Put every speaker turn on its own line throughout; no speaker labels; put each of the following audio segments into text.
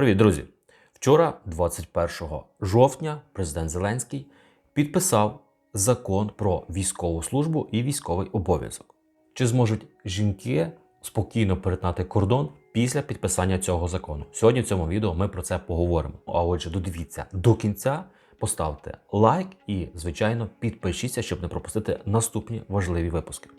Привіт, друзі! Вчора, 21 жовтня, президент Зеленський підписав закон про військову службу і військовий обов'язок. Чи зможуть жінки спокійно перетнати кордон після підписання цього закону? Сьогодні в цьому відео ми про це поговоримо. А отже, додивіться до кінця, поставте лайк і, звичайно, підпишіться, щоб не пропустити наступні важливі випуски.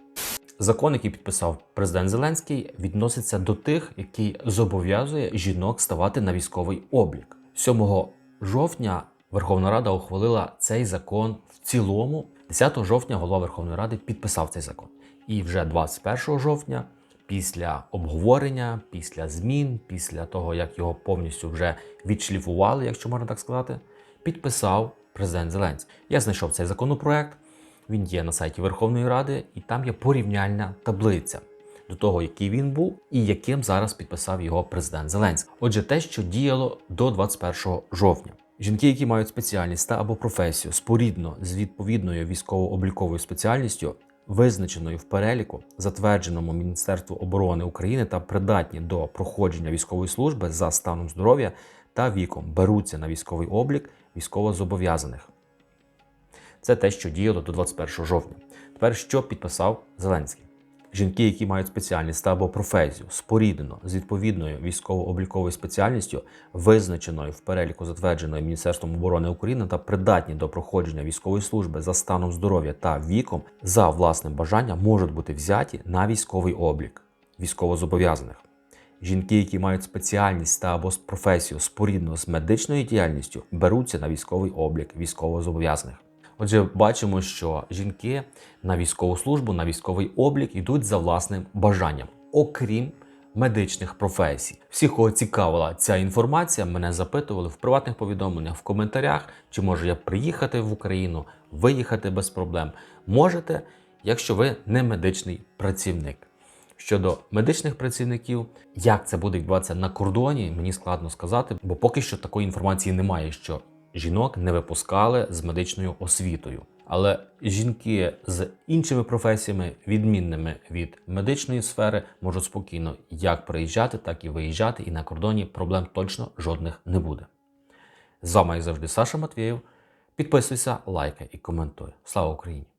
Закон, який підписав президент Зеленський, відноситься до тих, який зобов'язує жінок ставати на військовий облік. 7 жовтня Верховна Рада ухвалила цей закон в цілому. 10 жовтня голова Верховної Ради підписав цей закон. І вже 21 жовтня, після обговорення, після змін, після того, як його повністю вже відшліфували, якщо можна так сказати, підписав президент Зеленський. Я знайшов цей законопроект. Він є на сайті Верховної Ради, і там є порівняльна таблиця до того, який він був і яким зараз підписав його президент Зеленський. Отже, те, що діяло до 21 жовтня. Жінки, які мають спеціальність та або професію спорідно з відповідною військово-обліковою спеціальністю, визначеною в переліку, затвердженому Міністерству оборони України та придатні до проходження військової служби за станом здоров'я та віком, беруться на військовий облік військовозобов'язаних. Це те, що діяло до 21 жовтня. Тепер що підписав Зеленський? Жінки, які мають спеціальність або професію, споріднено з відповідною військово-обліковою спеціальністю, визначеною в переліку затвердженою Міністерством оборони України та придатні до проходження військової служби за станом здоров'я та віком, за власним бажанням можуть бути взяті на військовий облік військовозобов'язаних. Жінки, які мають спеціальність та або професію спорідно з медичною діяльністю, беруться на військовий облік військовозобов'язаних. Отже, бачимо, що жінки на військову службу, на військовий облік йдуть за власним бажанням, окрім медичних професій. Всіх, кого цікавила ця інформація, мене запитували в приватних повідомленнях, в коментарях, чи можу я приїхати в Україну, виїхати без проблем. Можете, якщо ви не медичний працівник. Щодо медичних працівників, як це буде відбуватися на кордоні, мені складно сказати, бо поки що такої інформації немає, що жінок не випускали з медичною освітою. Але жінки з іншими професіями, відмінними від медичної сфери, можуть спокійно як приїжджати, так і виїжджати, і на кордоні проблем точно жодних не буде. З вами, як завжди, Саша Матвєєв. Підписуйся, лайкай і коментуй. Слава Україні!